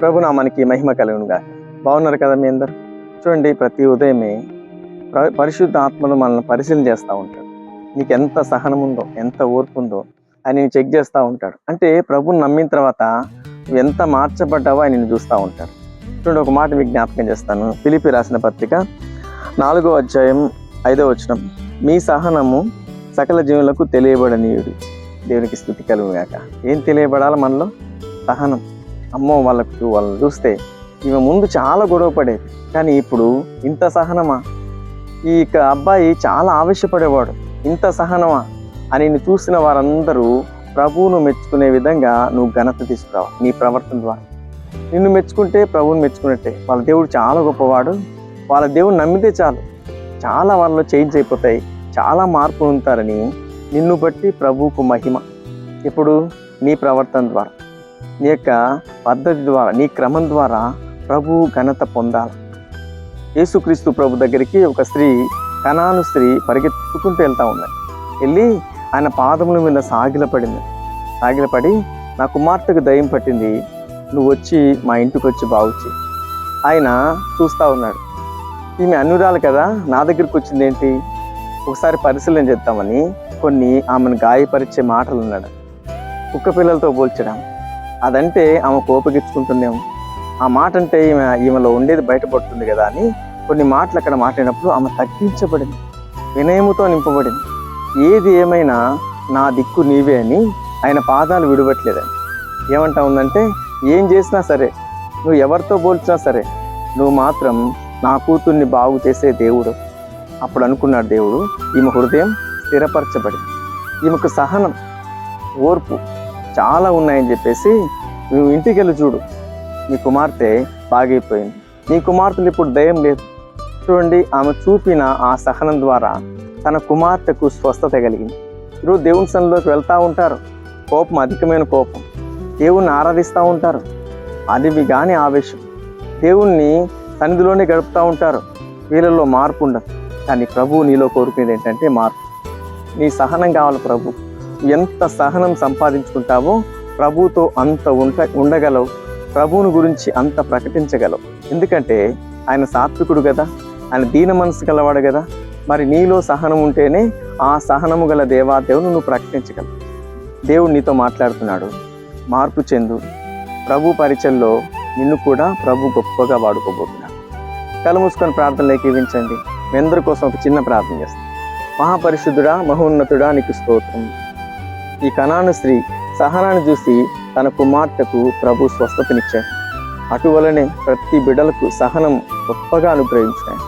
ప్రభు నామానికి మహిమ కలుగునుగా బాగున్నారు కదా మీ అందరు? చూడండి ప్రతి ఉదయమే పరిశుద్ధ ఆత్మను మనల్ని పరిశీలన చేస్తూ ఉంటాడు నీకు ఎంత సహనం ఉందో ఎంత ఓర్పు ఉందో ఆయన చెక్ చేస్తూ ఉంటాడు. అంటే ప్రభుని నమ్మిన తర్వాత నువ్వు ఎంత మార్చబడ్డావో ఆయన చూస్తూ ఉంటాడు. చూడండి ఒక మాట మీకు జ్ఞాపకం చేస్తాను. పిలిపి రాసిన పత్రిక నాలుగో అధ్యాయం ఐదో వచనం. మీ సహనము సకల జీవులకు తెలియబడనీయుడు. దేవునికి స్థుతి కలుగుగాక ఏం తెలియబడాలి మనలో? సహనం. అమ్మో వాళ్ళకు వాళ్ళని చూస్తే ఈమె ముందు చాలా గొడవ పడేది. కానీ ఇప్పుడు ఇంత సహనమా? ఈ అబ్బాయి చాలా ఆవేశపడేవాడు. ఇంత సహనమా? అని చూసిన వారందరూ ప్రభువును మెచ్చుకునే విధంగా నువ్వు ఘనత తీసుకురావు? నీ ప్రవర్తన ద్వారా. నిన్ను మెచ్చుకుంటే ప్రభువుని మెచ్చుకున్నట్టే. వాళ్ళ దేవుడు చాలా గొప్పవాడు. వాళ్ళ దేవుడు నమ్మితే చాలు. చాలా వాళ్ళలో చేంజ్ అయిపోతాయి. చాలా మార్పులు ఉంటారని నిన్ను బట్టి ప్రభువుకు మహిమ. ఇప్పుడు నీ ప్రవర్తన ద్వారా. నీ యొక్క పద్ధతి ద్వారా నీ క్రమం ద్వారా ప్రభు ఘనత పొందాలి. యేసుక్రీస్తు ప్రభు దగ్గరికి ఒక స్త్రీ కణాను స్త్రీ పరిగెత్తుకుంటూ వెళ్తా ఉన్నది వెళ్ళి ఆయన పాదముల మీద సాగిలపడింది. సాగిలపడి నా కుమార్తెకు దయం పట్టింది. నువ్వు వచ్చి మా ఇంటికి వచ్చి బాగుచ్చి ఆయన చూస్తూ ఉన్నాడు. ఈమె అన్నురాలు కదా నా దగ్గరికి వచ్చింది ఏంటి? ఒకసారి పరిశీలన చేద్దామని కొన్ని ఆమెను గాయపరిచే మాటలు ఉన్నాడు. కుక్క పిల్లలతో పోల్చడం అదంటే ఆమె కోపగించుకుంటుందేమో. ఆ మాట అంటే ఈమె ఈమెలో ఉండేది బయటపడుతుంది కదా అని కొన్ని మాటలు అక్కడ మాట్లాడినప్పుడు ఆమె తగ్గించబడింది. వినయముతో నింపబడింది. ఏది ఏమైనా నా దిక్కు నీవే అని ఆయన పాదాలు విడవట్లేదని. ఏమంటా ఉందంటే ఏం చేసినా సరే నువ్వు ఎవరితో పోల్చినా సరే నువ్వు మాత్రం నా కూతుర్ని బాగు చేసే దేవుడు. అప్పుడు అనుకున్నాడు దేవుడు ఈమె హృదయం స్థిరపరచబడి ఈమెకు సహనం ఓర్పు చాలా ఉన్నాయని చెప్పేసి నువ్వు ఇంటికి వెళ్ళి చూడు. నీ కుమార్తె బాగైపోయింది. నీ కుమార్తెలు ఇప్పుడు దయం లేదు. చూడండి ఆమె చూపిన ఆ సహనం ద్వారా తన కుమార్తెకు స్వస్థత కలిగింది. ఈరోజు దేవుని సన్నిలోకి వెళ్తూ ఉంటారు. కోపం అధికమైన కోపం. దేవుణ్ణి ఆరాధిస్తూ ఉంటారు. అది కానీ ఆవేశం. దేవుణ్ణి సన్నిధిలోనే గడుపుతూ ఉంటారు. వీళ్ళల్లో మార్పు ఉండదు. కానీ ప్రభువు నీలో కోరుకునేది ఏంటంటే మార్పు. నీ సహనం కావాలి ప్రభు. ఎంత సహనం సంపాదించుకుంటావో ప్రభుతో అంత ఉంట ఉండగలవు. ప్రభువుని గురించి అంత ప్రకటించగలవు. ఎందుకంటే ఆయన సాత్వికుడు కదా ఆయన దీన మనసు గలవాడు కదా. మరి నీలో సహనం ఉంటేనే ఆ సహనము గల దేవాదేవుని నువ్వు ప్రకటించగలవు. దేవుడు నీతో మాట్లాడుతున్నాడు. మార్పు చెందు. ప్రభు పరిచయంలో నిన్ను కూడా ప్రభు గొప్పగా వాడుకోబోతున్నాడు. కళ్ళు మూసుకొని ప్రార్థనలు ఏకీవించండి మీ అందరి కోసం ఒక చిన్న ప్రార్థన చేస్తాను మహాపరిశుద్ధుడా మహోన్నతుడా నీకు స్తోత్రం. ఈ కణాను స్త్రీ సహనాన్ని చూసి తన కుమార్తెకు ప్రభు స్వస్థతనిచ్చాడు. అటువలనే ప్రతి బిడలకు సహనం గొప్పగా అనుగ్రహించాడు.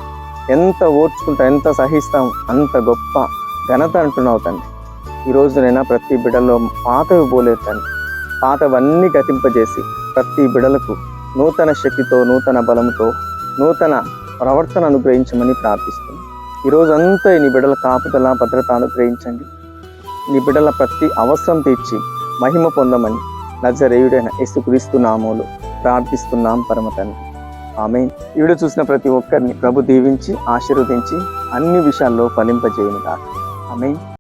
ఎంత ఓర్చుకుంటా ఎంత సహిస్తాం అంత గొప్ప ఘనత అంటున్నావు తండ్రి. ఈ రోజునైనా ప్రతి బిడల్లో పాతవి పోలేదు తండ్రి. పాతవన్నీ గతింపజేసి ప్రతి బిడలకు నూతన శక్తితో నూతన బలంతో నూతన ప్రవర్తన అనుగ్రహించమని ప్రార్థిస్తున్నాను. ఈ అంతా నీ బిడ్డల కాపుదల భద్రత అనుగ్రహించండి. నీ బిడ్డల ప్రతి అవసరం తీర్చి మహిమ పొందమని నజరేయుడైన యేసుక్రీస్తు నామములు ప్రార్థిస్తున్నాం పరమ ఆమె ఈవిడ చూసిన ప్రతి ఒక్కరిని ప్రభు దీవించి ఆశీర్వదించి అన్ని విషయాల్లో ఫలింపజేయనుగా ఆమె